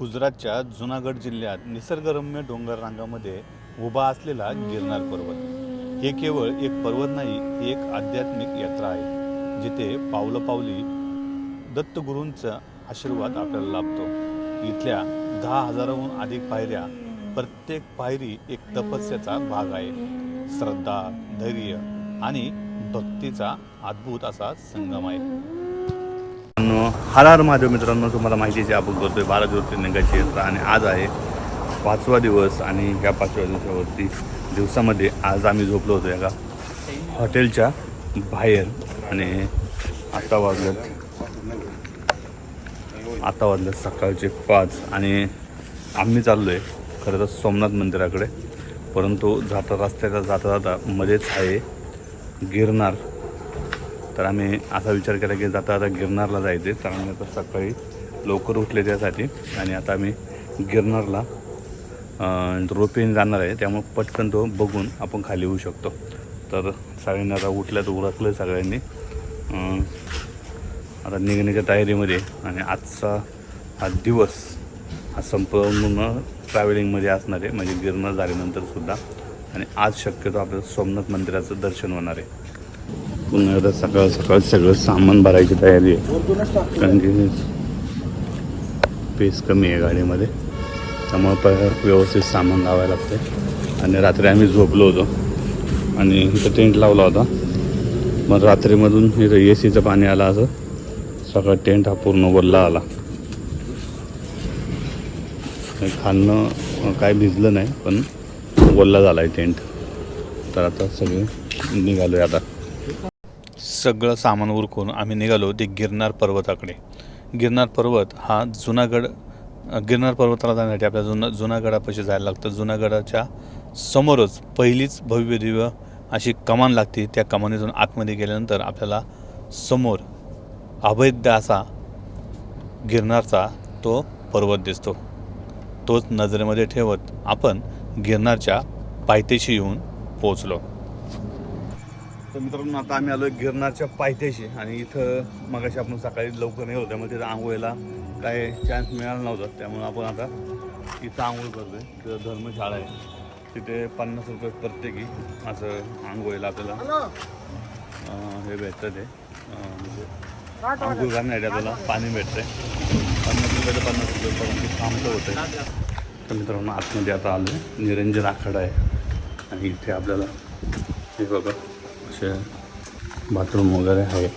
गुजरातच्या जुनागड जिल्ह्यात निसर्गरम्य डोंगर रांगामध्ये उभा असलेला गिरनार पर्वत. हे केवळ एक पर्वत नाही ही एक आध्यात्मिक यात्रा आहे जिथे पावलं पावली दत्तगुरूंचा आशीर्वाद आपल्याला लाभतो. इथल्या दहा हजाराहून अधिक पायऱ्या प्रत्येक पायरी एक तपस्याचा भाग आहे. श्रद्धा धैर्य आणि भक्तीचा अद्भुत असा संगम आहे. हर हर महादेव मित्रांनो तुम्हाला माहिती आहे आपण करतोय. बारा ज्योतिर्लिंगाची यात्रा आणि आज आहे पाचवा दिवस आणि या पाचव्या दिवसावरती दिवसामध्ये आज आम्ही झोपलो होतो एका हॉटेलच्या बाहेर आणि आता वाजलं आता वाजले सकाळचे पाच आणि आम्ही चाललो आहे खरं तर सोमनाथ मंदिराकडे. परंतु जाता रस्त्याचा जाता जाता मध्येच आहे गिरनार. तर आम्ही असा विचार केला की जाता आता गिरनारला जायचे. तर आम्ही आता सकाळी लवकर उठले त्यासाठी. आणि आता आम्ही गिरनारला रोपेन जाणार आहे. त्यामुळे पटकन तो बघून आपण खाली येऊ शकतो. तर सगळ्यांनी आता उठल्यात उरकलं सगळ्यांनी. आता निघण्याच्या तयारीमध्ये. आणि आजचा हा दिवस हा संपूर्ण ट्रॅव्हलिंगमध्ये असणार आहे. म्हणजे गिरनार झाल्यानंतर सुद्धा. आणि आज शक्यतो आपलं सोमनाथ मंदिराचं दर्शन होणार आहे. पुन्हा एकदा सकाळ सकाळ सगळं सामान भरायची तयारी आहे. कारण की पेस कमी आहे गाडीमध्ये. त्यामुळं प व्यवस्थित सामान लावायला लागते आणि रात्री आम्ही झोपलो होतो. आणि इथं टेंट लावला होता. मग रात्रीमधून इथं ए सीचं पाणी आलं असं. सगळा टेंट हा पूर्ण वल्ला आला. खालनं काय भिजलं नाही पण वल्ला झाला आहे टेंट तर आता सगळे निघालो आहे आता. सगळं सामान उरकून आम्ही निघालो ते गिरनार पर्वताकडे. गिरनार पर्वत हा जुनागड गिरनार पर्वताला जाण्यासाठी आपल्या जुना जुनागडापाशी जायला लागतं. जुनागडाच्या समोरच पहिलीच भव्य दिव्य अशी कमान लागते. त्या कमानीतून आतमध्ये गेल्यानंतर आपल्याला समोर अभैद्य असा गिरनारचा तो पर्वत दिसतो. तोच नजरेमध्ये ठेवत आपण गिरनारच्या पायथ्याशी येऊन पोचलो तर मित्रांनो आता आम्ही आलो गिरनारच्या पायथ्याशी आणि इथं मगाशी आपण सकाळी लवकर नाही होतो त्यामुळे तिथं आंघोळीला काय चान्स मिळाला नव्हता. त्यामुळे आपण आता इथं आंघोळ करतोय. तिथं धर्मशाळा आहे. तिथे पन्नास रुपये प्रत्येकी असं आंघोळीला आपल्याला हे भेटतं ते. म्हणजे आंघोळ घालण्यासाठी आपल्याला पाणी भेटतंय. पन्नास रुपये तर पन्नास रुपयेपर्यंत थांबतं होतं तर मित्रांनो आतमध्ये आता आलो आहे निरंजन आखाडा आहे. आणि इथे आपल्याला हे बघा. असे बाथरूम वगैरे आहे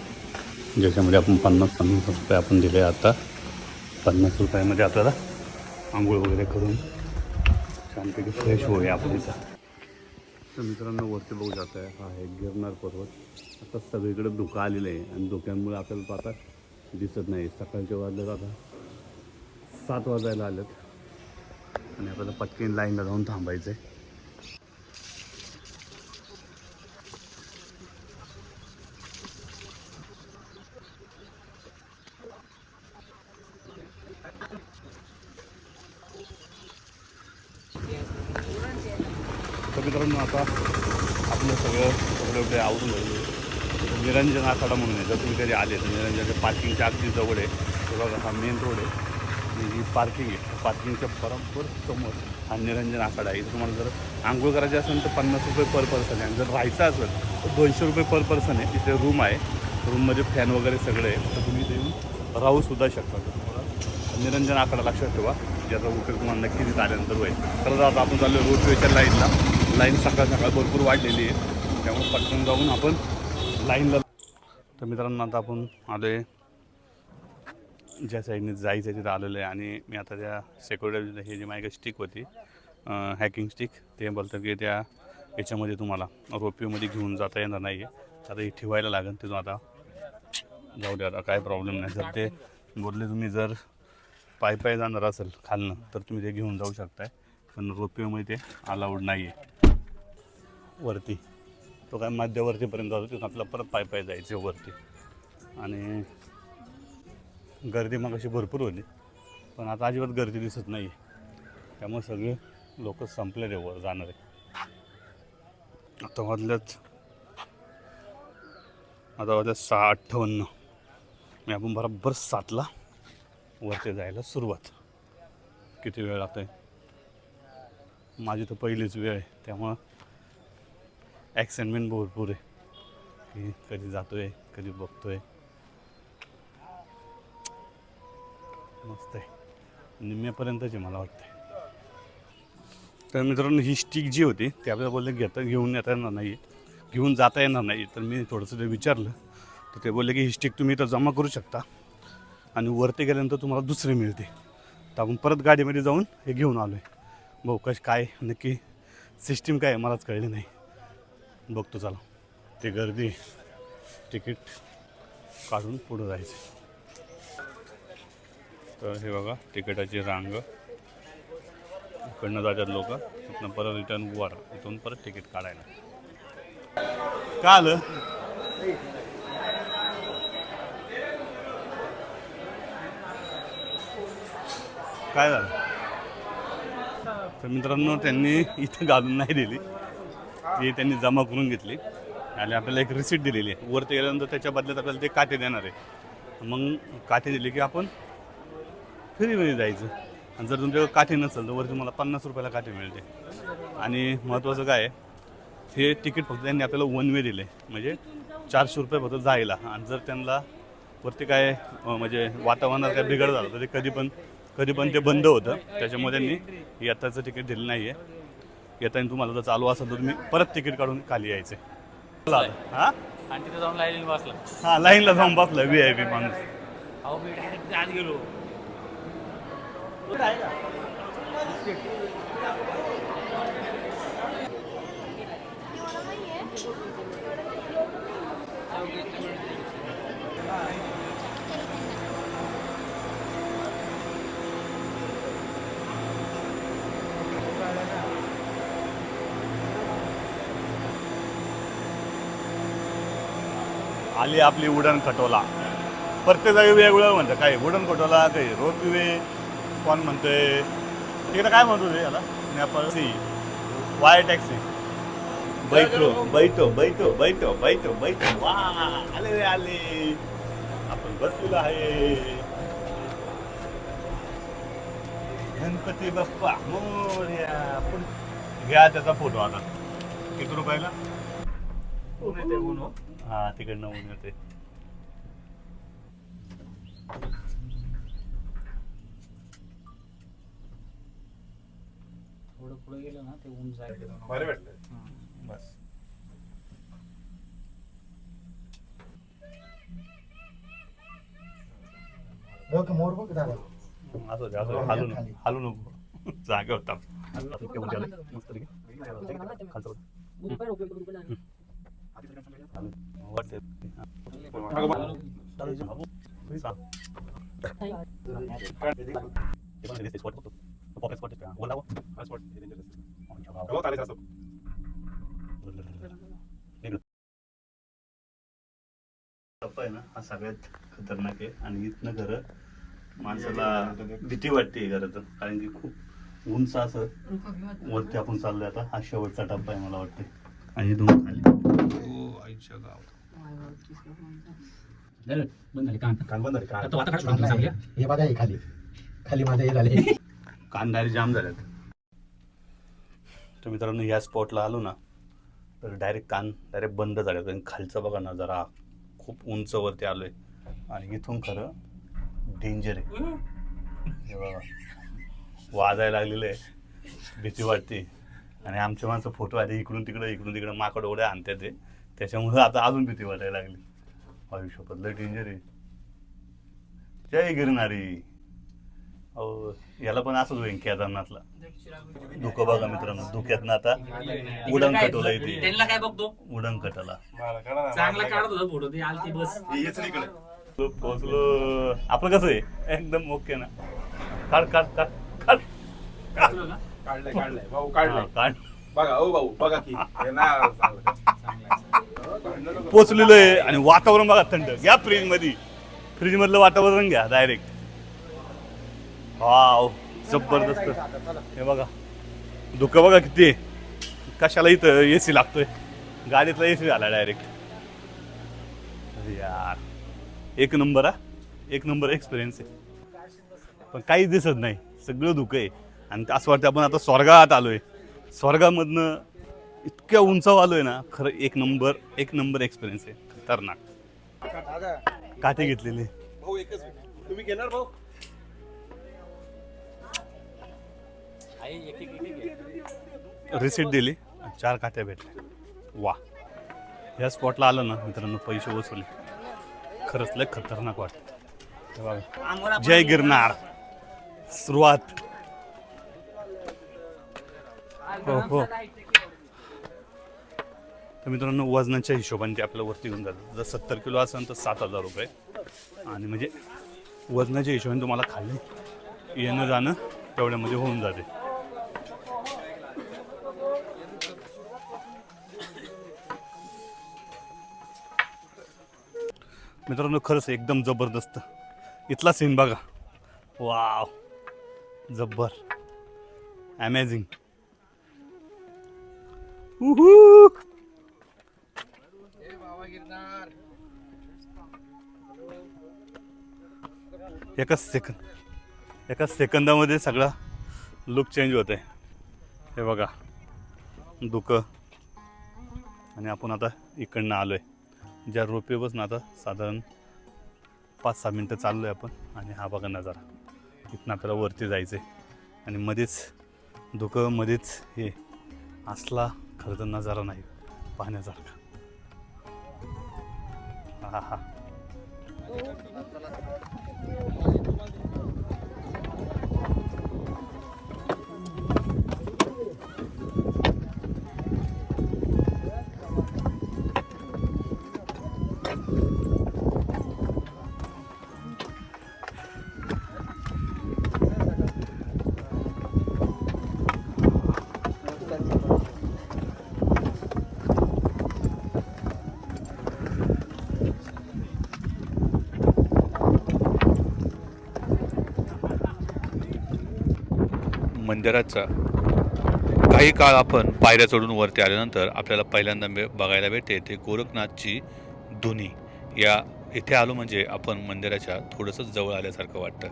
ज्याच्यामध्ये आपण पन्नास पन्नास रुपये आपण दिले आता. पन्नास रुपयामध्ये आपल्याला आंघोळ वगैरे करून छानपैकी फ्रेश होऊया आपण इथं. तर मित्रांनो वरती बघू जात आहे हा आहे गिरणार पर्वत. आता सगळीकडे धुकं आलेलं आहे आणि धुक्यांमुळे आपल्याला पाहता दिसत नाही. सकाळच्या वाजल्यात आता सात वाजायला आलेत. आणि आपल्याला पटकन लाईनला जाऊन थांबायचं आहे तर मित्रांनो आता आपलं सगळं सगळं काही आवडून झालं निरंजन आखाडा म्हणून आले तर निरंजनच्या पार्किंगच्या अगदी जवळ आहे. तर बघा हा मेन रोड आहे. आणि ही पार्किंग आहे. पार्किंगच्या बरोबर समोर हा निरंजन आखाडा आहे. तुम्हाला जर आंघोळ करायची असेल तर पन्नास रुपये पर पर्सन आहे. आणि जर राहायचं असेल तर दोनशे रुपये पर पर्सन आहे. तिथे रूम आहे. रूममध्ये फॅन वगैरे सगळे आहे तर तुम्ही इथे येऊन राहूसुद्धा शकता. तुम्हाला निरंजन आखाडा लक्षात ठेवा. ज्याचा उपयोग तुम्हाला नक्की तिथं आल्यानंतर होईल. तर आता आपण चाललो रोडवेच्या लाईनला लाईन सकाळ सकाळ भरपूर वाढलेली आहे. त्यामुळे पटकन जाऊन आपण लाईनला तर मित्रांनो आता आपण आलो आहे ज्या साईडने जायचं आहे तिथं आलेलं आहे आणि मी आता त्या सेक्युरिटी हे जी माझी स्टिक होती हॅकिंग स्टिक ते बोलतात की त्या याच्यामध्ये तुम्हाला रोपीमध्ये घेऊन जाता येणार नाही आहे आता हे ठेवायला लागेल तिथून आता. जाऊ द्या आता काय प्रॉब्लेम नाही. जर ते बोलले तुम्ही जर पाय पाय जाणार असेल खालनं तर तुम्ही ते घेऊन जाऊ शकताय. पण रोपवेमध्ये ते अलाउड नाही आहे वरती. तो काय मध्यवर्तीपर्यंत जातो तिथून आपला परत पाय पाय जायचे वरती. आणि गर्दी मग अशी भरपूर होती पण आता अजिबात गर्दी दिसत नाही त्यामुळे सगळे लोक संपले रे वर जाणारे. आता वाजल्याच आता वाजल्या सहा अठ्ठावन्न. मी आपण बरोबर सातला वरती जायला सुरुवात. किती वेळ लागतोय? माझी तर पहिलीच वेळ आहे त्यामुळं ॲक्साइटमेंट भरपूर आहे. की कधी जातो आहे कधी बघतो आहे मस्त आहे. निम्म्यापर्यंतच आहे मला वाटतं तर मित्रांनो ही स्टिक जी होती ती आपल्याला बोलले घेता घेऊन येता येणार नाही घेऊन जाता येणार नाही तर मी थोडंसं ते विचारलं. तर ते बोलले की ही स्टिक तुम्ही इथं जमा करू शकता. आणि वरती गेल्यानंतर तुम्हाला दुसरी मिळते. तर आपण परत गाडीमध्ये जाऊन हे घेऊन आलो आहे भाऊ कश काय नक्की सिस्टीम काय आहे? मलाच कळली नाही. बघतो चला. ते गर्दी तिकीट काढून पुढं जायचं. तर हे बघा तिकिटाची रांग. इकडनं जातात लोक तिथनं परत रिटर्न वर इथून परत तिकीट काढायला. का आलं? काय झालं? तर मित्रांनो त्यांनी इथं घालून नाही दिली. ती त्यांनी जमा करून घेतली. आणि आपल्याला एक रिसीट दिलेली आहे. वरती गेल्यानंतर त्याच्या बदल्यात आपल्याला ते काटे देणार आहे. मग काटे दिले की आपण फ्रीमध्ये जायचं. आणि जर तुमच्याकडे काठी नसेल तर वर तुम्हाला पन्नास रुपयाला काठी मिळते. आणि महत्त्वाचं काय आहे हे तिकीट फक्त त्यांनी आपल्याला वन वे दिले म्हणजे चारशे रुपये फक्त जायला. आणि जर त्यांना वरती काय म्हणजे वातावरणात काय बिघड झालं तर ते कधी पण कधी पण ते बंद होतं. त्याच्यामुळे त्यांनी यात्राचं तिकीट दिलं नाही आहे येताना तुम्हाला जर चालू असेल तर तुम्ही परत तिकीट काढून खाली यायचे. हां? आणि तिथे जाऊन लाईन बसला. हां लाईनला जाऊन बसला व्ही आय पी माणूस. अहो मी डायरेक्ट आत गेलो. आली आपली उडण खटोला. प्रत्येक जागी वेगवेगळं म्हणतं काय उडण खटोला काही रोप वे कोण म्हणतंय? तिकडे काय म्हणतो रे याला? नेपाळ सी. वाय टॅक्सी. बैठो बैठो बैठो बैठो बैठो बैठो. वा आले रे आले. आपण बसलेलो आहे. गणपती बाप्पा मोर्या. पुढे घ्या त्याचा फोटो आता. किती रुपयाला? हा तिकडनं ऊन येते थोडं पुढे गेलं ना ते ऊन वाटलं. बस. बघ मोर बघ दादा. असं दे, असं हालू नको हालू नको. जागे होता. मस्त टप्पा आहे ना हा सगळ्यात खतरनाक आहे. आणि इथनं घर माणसाला भीती वाटते खरं तर. कारण की खूप उंच असं वरती आपण चाललोय आता. हा शेवटचा टप्पा आहे मला वाटते आणि दोन खाली. हो आईच्या गाव बंद कान कान बंद झाले कान आता काढ हे बघा हे खाली खाली माझे हे झाले कांदारी जाम झाल्यात तर मित्रांनो या स्पॉटला आलो ना तर डायरेक्ट कान डायरेक्ट बंद झाले आणि खालचं बघा ना जरा खूप उंच वरती आलोय. आणि इथून खरं डेंजर आहे. हे बघा वाजायला लागलेलं आहे. भीती वाटते. आणि आमचे माणसं फोटो आले इकडून तिकडं इकडून तिकडं माकड ओढ्या आणतात ते. त्याच्यामुळे आता अजून भीती वाटायला लागली. आयुष्यात लय डेंजर आहे. जय गिरणारी अहो याला पण असंच होईल केदारनाथला. धुकं बघा मित्रांनो धुक्यात ना आता उडण कटोला येते त्यांना काय बघतो? उडण कटाला चांगला काढत होता फोटो ते आलती बस. हे तो पोहोचलो. आपलं कसं आहे? एकदम ओके ना. काढ काढ काढ काढ? काढलंय काढलंय. भाऊ हा, काढलंय काढ. बघा ओ भाऊ बघा की. हे चांगलं. पोचलेलं पोचलेलो आहे आणि वातावरण बघा थंड. घ्या फ्रीज फ्रीजमधलं फ्रीज मधलं वातावरण घ्या डायरेक्ट वाव जबरदस्त. हे बघा. धुकं बघा किती. कशाला इथं ए सी लागतोय? गाडीतला ए सी झाला डायरेक्ट यार. एक नंबर हा? एक नंबर एक्सपिरियन्स आहे. पण काहीच दिसत नाही. सगळं धुकं आहे. आणि असं वाटतं आपण आता स्वर्गात आलोय. स्वर्गामधनं इतक्या उंचावर आलोय ना खरं एक नंबर एक नंबर एक्सपिरियन्स आहे. खतरनाक. काठी घेतलेली. भाऊ एकच तुम्ही घेणार भाऊ? रिसिट दिली. चार काट्या भेटल्या. वा या स्पॉटला आलं ना मित्रांनो पैसे वसुले. खरंच लय खतरनाक वाटत. हे. जय गिरनार. सुरुवात. हो हो. तर मित्रांनो वजनाच्या हिशोबाने ते आपल्याला वरती घेऊन जातं जर सत्तर किलो असेल तर सात हजार रुपये. आणि म्हणजे वजनाच्या हिशोबाने तुम्हाला खाली येणं जाणं तेवढ्यामध्ये होऊन जाते. मित्रांनो खरंच एकदम जबरदस्त. इथला सीन बघा. वाव जब्बर. अमेझिंग एका सेकंद एका सेकंदामध्ये सगळा लुक चेंज होत आहे हे बघा. दुखं आणि आपण आता इकडनं आलो आहे ज्या रोपेपासून आता साधारण पाच सहा मिनटं चाललो आहे आपण. आणि हा बघा नजारा. इथनं आपल्याला वरती जायचं आहे आणि मध्येच धुकं मध्येच हे असला खरं तर नजारा नाही. पाहण्यासारखा. हा हा Thank you. मंदिराचा काही काळ आपण पायऱ्या चढून वरती आल्यानंतर आपल्याला पहिल्यांदा बे- बघायला भेटते ते गोरखनाथची धुनी. या इथे आलो म्हणजे आपण मंदिराच्या थोडंसं जवळ आल्यासारखं वाटतं.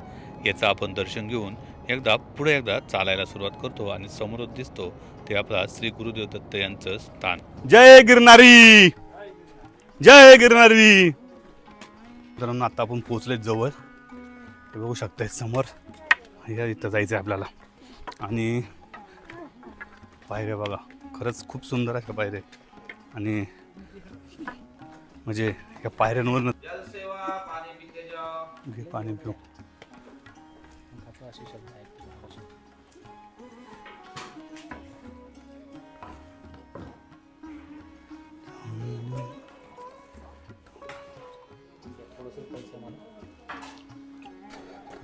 याचं आपण दर्शन घेऊन एकदा पुढे एकदा चालायला सुरुवात करतो आणि समोर दिसतो ते आपला श्री गुरुदेव दत्त यांचं स्थान. जय गिरनारी! जय गिरनारी! मित्रांनो आता आपण पोहोचले जवळ. हे बघू शकताय समोर. या इथं जायचं आहे आपल्याला. आणि पायऱ्या बघा खरंच खूप सुंदर आहे पायऱ्या. आणि म्हणजे या पायऱ्यांवर पाणी घे पाणी पिऊ.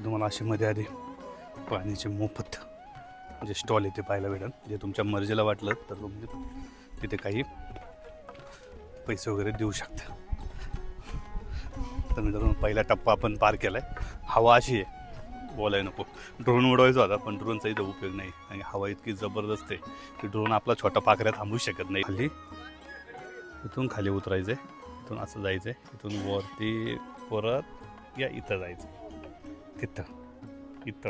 तुम्हाला अशी मध्ये आधी पाण्याचे मोफत जे स्टॉल येते पाहायला भेटेल. जे तुमच्या मर्जीला वाटलं तर तुम्ही तिथे काही पैसे वगैरे देऊ शकता. तर मित्रांनो पहिला टप्पा आपण पार केला आहे हवा अशी आहे. बोलाय नको. ड्रोन उडवायचा होता पण ड्रोनचा इथं उपयोग नाही. आणि हवा इतकी जबरदस्त आहे की ड्रोन आपला छोटा पाकऱ्या थांबू शकत नाही. खाली इथून खाली उतरायचं आहे इथून असं जायचं आहे इथून वरती परत या इथं जायचं तिथं इथं.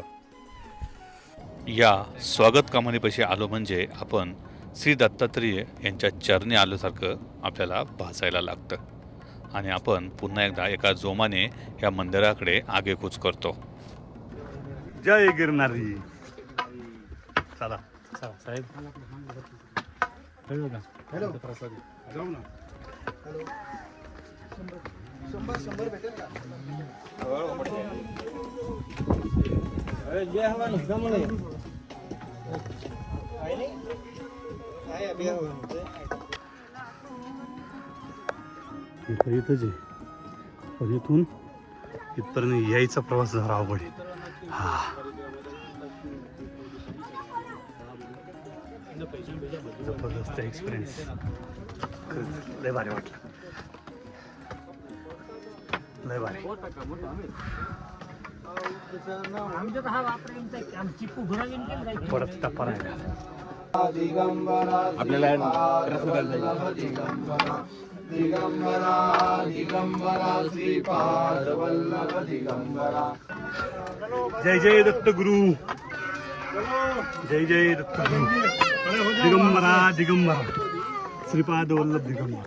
या स्वागत कामानीपाशी आलो म्हणजे आपण श्री दत्तात्रेय यांच्या चरणी आल्यासारखं आपल्याला भासायला लागतं. आणि आपण पुन्हा एकदा एका जोमाने या मंदिराकडे आगेकूच करतो. जय गिरनारी चला. इथं इथंच आहे पण इथून इथपर्यंत यायचा प्रवास जरा अवघड आहे. हा. जबरदस्त एक्सपिरियन्स लय भारी वाटलं. लय भारी. परत टप्पा राहिला जय जय दत्त गुरु. जय जय दत्त दिगंबरा दिगंबरा. श्रीपाद वल्लभ दिगंबरा.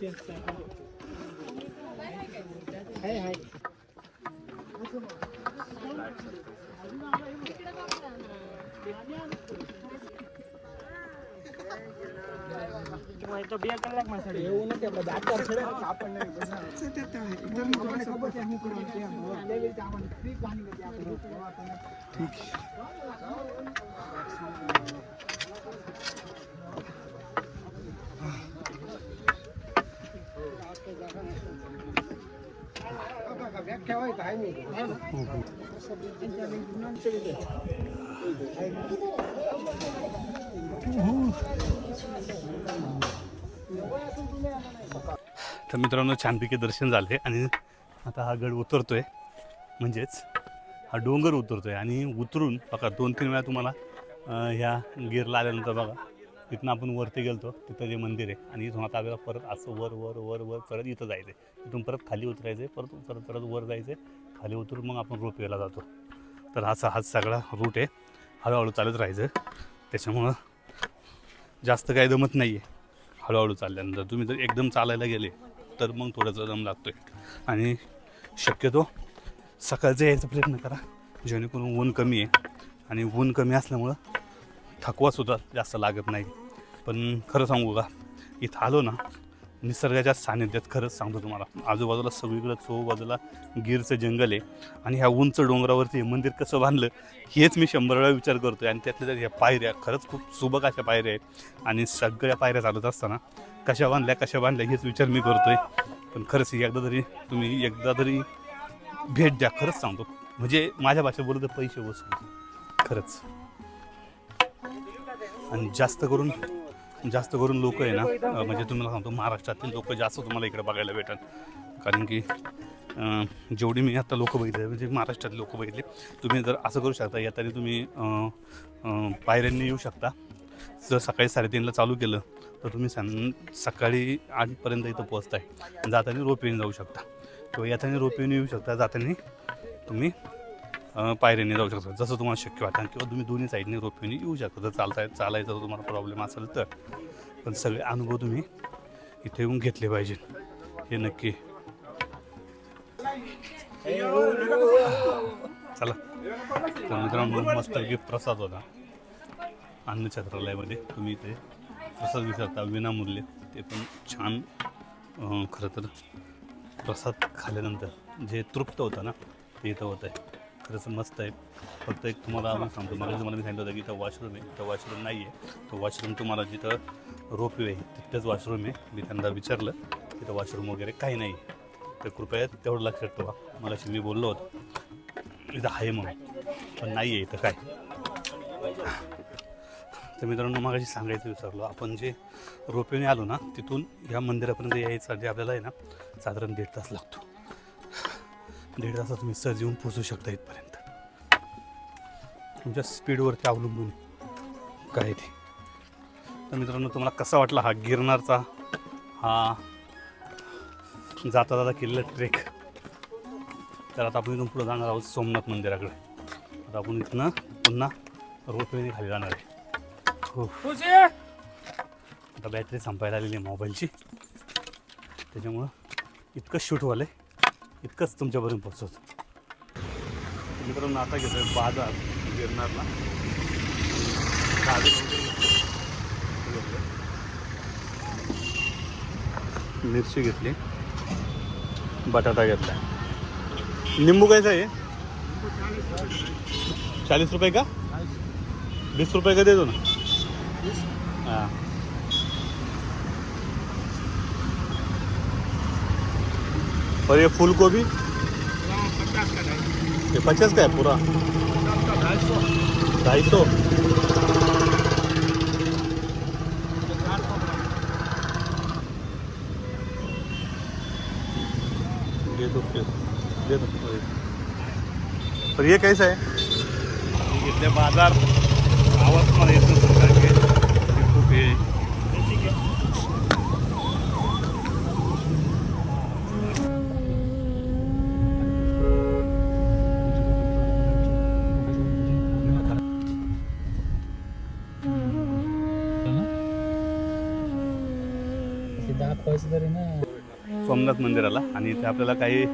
તો બે કલાકમાં એવું નથી આપણે દાતર છે આપણને તમને ખબર છે હું કરું तर मित्रांनो छानपैकी दर्शन झाले आणि आता हा गड उतरतोय. म्हणजेच हा डोंगर उतरतोय आणि उतरून बघा दोन तीन वेळा तुम्हाला ह्या गिरला आल्यानंतर बघा तिथनं आपण वरती गेलतो तिथं जे मंदिर आहे आणि इथून आता आपल्याला परत असं वर वर वर वर परत इथं जायचं आहे इथून परत खाली उतरायचं आहे परत परत परत वर जायचं आहे खाली उतरून मग आपण रोपवेला जातो. तर असा हा सगळा रूट आहे. हळूहळू चालत राहायचं. त्याच्यामुळं जास्त काही जमत नाही आहे हळूहळू चालल्यानंतर तुम्ही जर एकदम चालायला गेले तर मग थोडासा दम आहे आणि शक्यतो सकाळचं यायचा प्रयत्न करा जेणेकरून ऊन कमी आहे. आणि ऊन कमी असल्यामुळं थकवासुद्धा जास्त लागत नाही. पण खरं सांगू का इथं आलो ना निसर्गाच्या सानिध्यात खरंच सांगतो तुम्हाला. आजूबाजूला सगळीकडं चोबाजूला गिरचं जंगल आहे आणि ह्या उंच डोंगरावरती हे मंदिर कसं बांधलं हेच मी शंभर वेळा विचार करतो आणि त्यातल्या त्यात ह्या पायऱ्या खरंच खूप सुबक अशा पायऱ्या आहेत. आणि सगळ्या पायऱ्या चालत असताना कशा बांधल्या कशा बांधल्या हेच विचार मी करतोय. पण खरंच एकदा तरी तुम्ही एकदा तरी भेट द्या खरंच सांगतो. म्हणजे माझ्या भाषेत बोलत तर पैसे वसूल खरंच. आणि जास्त करून जास्त करून लोक आहे ना म्हणजे तुम्हाला सांगतो महाराष्ट्रातील लोक जास्त तुम्हाला इकडे बघायला भेटतात कारण की जेवढी मी आता लोक बघितले म्हणजे महाराष्ट्रातले लोक बघितले तुम्ही जर असं करू शकता येताना तुम्ही पायऱ्यांनी येऊ शकता. जर सकाळी साडेतीनला चालू केलं तर तुम्ही सं सकाळी आठपर्यंत इथं पोहोचताय. जाताना रोपवेने जाऊ शकता. किंवा येताना रोपवेने येऊ शकता जाताना तुम्ही पायऱ्याने जाऊ शकता. जसं तुम्हाला शक्य वाटतं. किंवा तुम्ही दोन्ही साईडने रोपवेने येऊ शकता. जर चालताय चालायचा जर तुम्हाला प्रॉब्लेम असेल तर. पण सगळे अनुभव तुम्ही इथे येऊन घेतले पाहिजे. हे नक्की. चला. तर मित्रांनो मस्त गिफ्ट प्रसाद होता. अन्नछत्रालयामध्ये तुम्ही इथे प्रसाद विचारता विनामूल्य. ते पण छान. खरं तर प्रसाद खाल्ल्यानंतर जे तृप्त होतं ना ते इथं होतं आहे खरंच मस्त आहे. फक्त एक तुम्हाला सांगतो मला तुम्हाला मी सांगितलं होतं की इथं वॉशरूम आहे इथं वॉशरूम नाही आहे तो वॉशरूम तुम्हाला जिथं रोपवे आहे तिथंच वॉशरूम आहे. मी त्यांना विचारलं तिथं वॉशरूम वगैरे काही नाही. तर कृपया तेवढं लक्षात ठेवा. मला मी बोललो होतो इथं आहे म्हणून पण नाही आहे इथं काय. तर मित्रांनो मगाशी सांगायचं विसरलो. आपण जे रोपेने आलो ना तिथून ह्या मंदिरापर्यंत यायसाठी आपल्याला आहे ना साधारण दीड तास लागतो. दीड तासात सहज येऊन पोचू शकता इथपर्यंत. तुमच्या स्पीडवरती अवलंबून आहे. काय ते? तर मित्रांनो तुम्हाला कसा वाटला हा गिरनारचा? हा. जाता जाता केलेला ट्रेक तर आता आपण इथून पुढे जाणार आहोत सोमनाथ मंदिराकडे. आता आपण इथनं पुन्हा रोपवेने खाली जाणार आहे. हो. आता बॅटरी संपायला आलेली आहे मोबाईलची त्याच्यामुळं इतकं शूट व्हालं आहे इतकंच तुमच्यापर्यंत पोचवतो मित्रांनो आता घेतोय बाजार गिरणारला मिरची घेतली. बटाटा घेतला निंबू कायचा आहे. चाळीस रुपये का? वीस रुपये का देतो ना? हां. और ये फूल गोभी? ये पचास का है पूरा? ढाई सौ। दे दो और ये कैसा है? घेतले बाज़ार? आवाज़ मला येत सोमनाथ मंदिराला. आणि इथे आपल्याला काही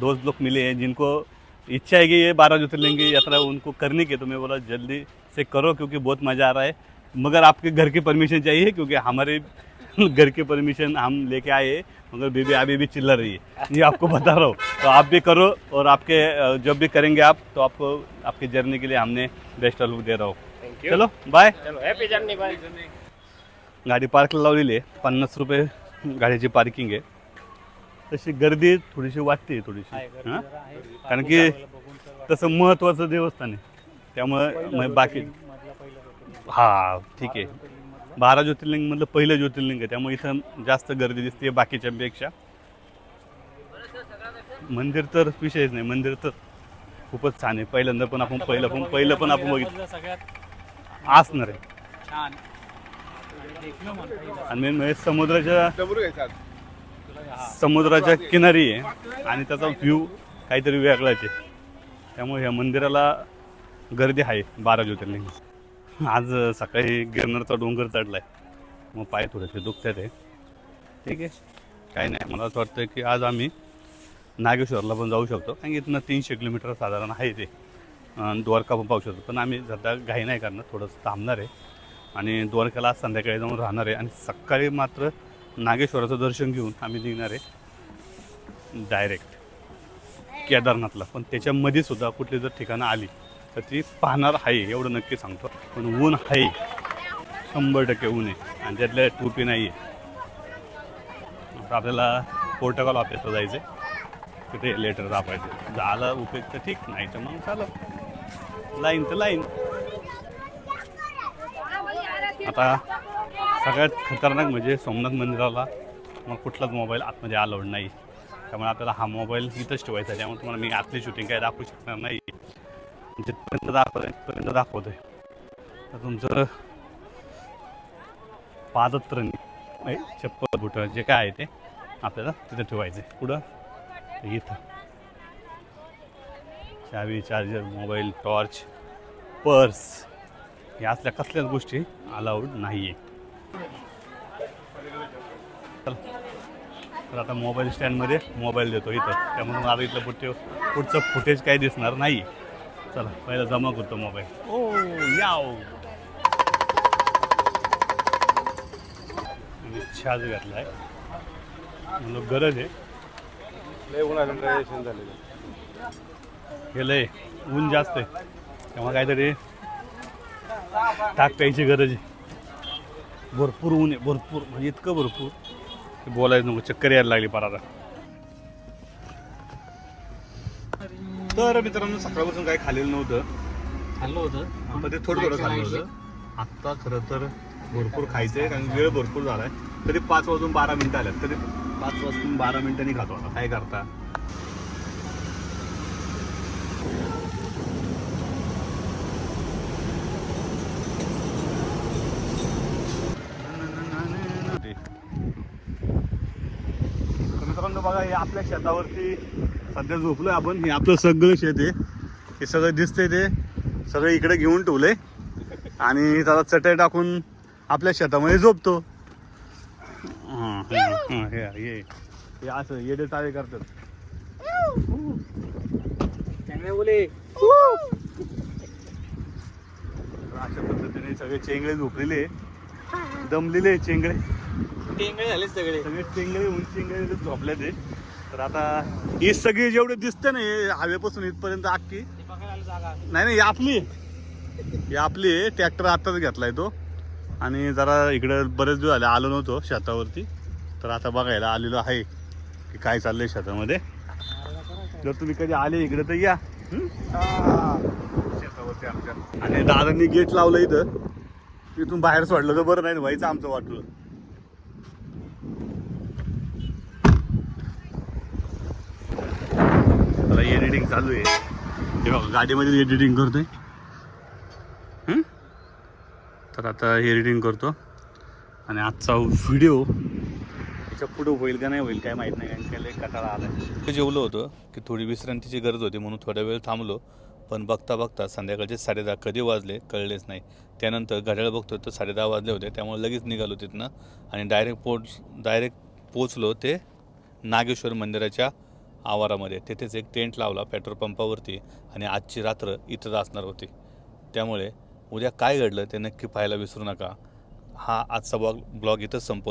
दोस्त लोग मिले हैं जिनको इच्छा है कि ये बारह ज्योतिर्लिंग की यात्रा उनको करने की तो मैं बोला जल्दी से करो क्योंकि बहुत मज़ा आ रहा है. मगर आपके घर की परमिशन चाहिए क्योंकि हमारे घर की परमिशन हम लेके आए हैं, मगर बीबी अभी भी चिल्ला रही है. ये आपको बता रहा हूँ. तो आप भी करो और आपके जब भी करेंगे आप तो आपको आपकी जर्नी के लिए हमने बेस्ट लुक दे रहा हूँ. चलो बाय गाडी पार्कला लावलेली आहे. पन्नास रुपये गाडीची पार्किंग आहे. तशी गर्दी थोडीशी वाटते थोडीशी. हां? कारण की तसं महत्त्वाचं देवस्थान आहे. त्यामुळं मग बाकी हा ठीक आहे. बारा ज्योतिर्लिंगमधलं पहिलं ज्योतिर्लिंग आहे. त्यामुळे इथं जास्त गर्दी दिसते बाकीच्यांपेक्षा. मंदिर तर विषयच नाही. मंदिर तर खूपच छान आहे. पहिल्यांदा पण आपण पहिलं पण पहिलं पण आपण बघितलं. सगळ्यात असणार आहे. छान. आणि मेन म्हणजे समुद्राच्या समुद्राच्या किनारी आहे आणि त्याचा व्ह्यू काहीतरी वेगळाच आहे. त्यामुळे ह्या मंदिराला गर्दी आहे बारा ज्योतिर्लिंग. आज सकाळी गिरनारचा डोंगर चढलाय. मग पाय थोडेसे दुखतात आहे ठीक आहे. काही नाही. मला असं वाटतं की आज आम्ही नागेश्वरला पण जाऊ शकतो. कारण की इथनं तीनशे किलोमीटर साधारण आहे ते. द्वारका पण पाहू शकतो. पण आम्ही सध्या घाई नाही करणार. थोडंसं थांबणार आहे. आणि द्वारकाला संध्याकाळी जाऊन राहणार आहे. आणि सकाळी मात्र नागेश्वराचं दर्शन घेऊन आम्ही निघणार आहे डायरेक्ट केदारनाथला. पण त्याच्यामध्ये सुद्धा कुठली जर ठिकाणं आली तर ती पाहणार आहे एवढं नक्की सांगतो. पण ऊन आहे. शंभर टक्के ऊन आहे. आणि त्यातल्या टोपी नाही आहे. आता आपल्याला पोर्टकॉल ऑफिसला जायचं आहे तिथे लेटर दाबायचं. झालं उपयोग तर ठीक नाही तर मग चालत. लाईन तर लाईन आता सगळ्यात खतरनाक म्हणजे सोमनाथ मंदिराला मग कुठलाच मोबाईल आतमध्ये अलाउड नाही. त्यामुळे आपल्याला हा मोबाईल इथंच ठेवायचा आहे. त्यामुळे तुम्हाला मी आतली शूटिंग काय दाखवू शकणार नाही. जिथपर्यंत दाखवतोय तिथपर्यंत दाखवतोय. तर तुमचं पादत्र नाही चप्पल बुट जे काय आहे ते आपल्याला तिथं ठेवायचं आहे पुढं इथं. चावी चार्जर मोबाईल टॉर्च पर्स या असल्या कसल्याच गोष्टी अलाउड नाही आहे तर आता मोबाईल स्टँडमध्ये मोबाईल देतो इथं. त्यामुळे मला इथलं पुढचे पुढचं फुटेज काही दिसणार नाही चला पहिला जमा करतो मोबाईल ओ याव. आणि छाज घातला आहे म्हणून गरज आहे. लय झालेलं गेलं आहे ऊन जास्त आहे. तेव्हा काहीतरी ताक प्यायची गरज आहे. भरपूर ऊन आहे भरपूर. म्हणजे इतकं भरपूर. बोलायचं नको चक्कर यायला लागली पार आता. तर मित्रांनो सकाळपासून काही खाल्लेलं नव्हतं. खाल्लं होतं. पण ते थोडं थोडं खाल्लं होतं. आत्ता खरं तर भरपूर खायचं आहे कारण वेळ भरपूर झाला आहे तरी पाच वाजून बारा मिनटं आल्यात. तरी पाच वाजून बारा मिनिटांनी खातो आता. काय करता तर मित्रांनो बघा हे आपल्या शेतावरती सध्या झोपलोय आपण. हे आपलं सगळं शेत आहे. हे सगळं दिसतंय ते. सगळं इकडे घेऊन ठेवलंय. आणि त्याला चटई टाकून आपल्या शेतामध्ये झोपतो. हां, हां, हां, हे हे. हे असं येडे चाळे करतात. बोले अशा पद्धतीने सगळे चेंगळे झोपलेले दमलेले चेंगळे. टेंगळे झाले सगळे. सगळे चेंगळे उंच चेंगळे झोपले ते तर आता ही सगळी जेवढे दिसते ना हे हवेपासून इथपर्यंत अख्खी. आलं नाही नाही ही आपली. आहे. ही आपली आहे. ट्रॅक्टर आत्ताच घेतलाय तो. आणि जरा इकडं बरेच दिवस झाले आलो नव्हतो शेतावरती. तर आता बघायला आलेलो आहे की काय चाललंय शेतामध्ये. जर तुम्ही कधी आले इकडे तर या. हं? शेतावरती आमच्या. आणि दादांनी गेट लावलं इथं. इथून बाहेर सोडलं तर बरं नाही व्हायचं आमचं वाटलं. आता एडिटिंग चालू आहे. हे बघा गाडीमध्ये एडिटिंग करतोय. तर आता एडिटिंग करतो. आणि आजचा व्हिडिओ त्याच्या पुढं होईल का नाही होईल काय माहीत नाही कारण त्याला एक कटाळा आला जेवलो होतं की थोडी विश्रांतीची गरज होती म्हणून थोड्या वेळ थांबलो. पण बघता बघता संध्याकाळचे साडेदहा कधी वाजले कळलेच नाही. त्यानंतर घड्याळ बघतो तर साडेदहा वाजले होते त्यामुळे लगेच निघालो तिथनं. आणि डायरेक्ट पोच डायरेक्ट पोचलो ते नागेश्वर मंदिराच्या आवारामध्ये. तेथेच एक टेंट लावला पेट्रोल पंपावरती आणि आजची रात्र इथंच असणार होती. त्यामुळे उद्या काय घडलं ते नक्की पाहायला विसरू नका. हा आजचा ब्लॉग ब्लॉग इथंच संपव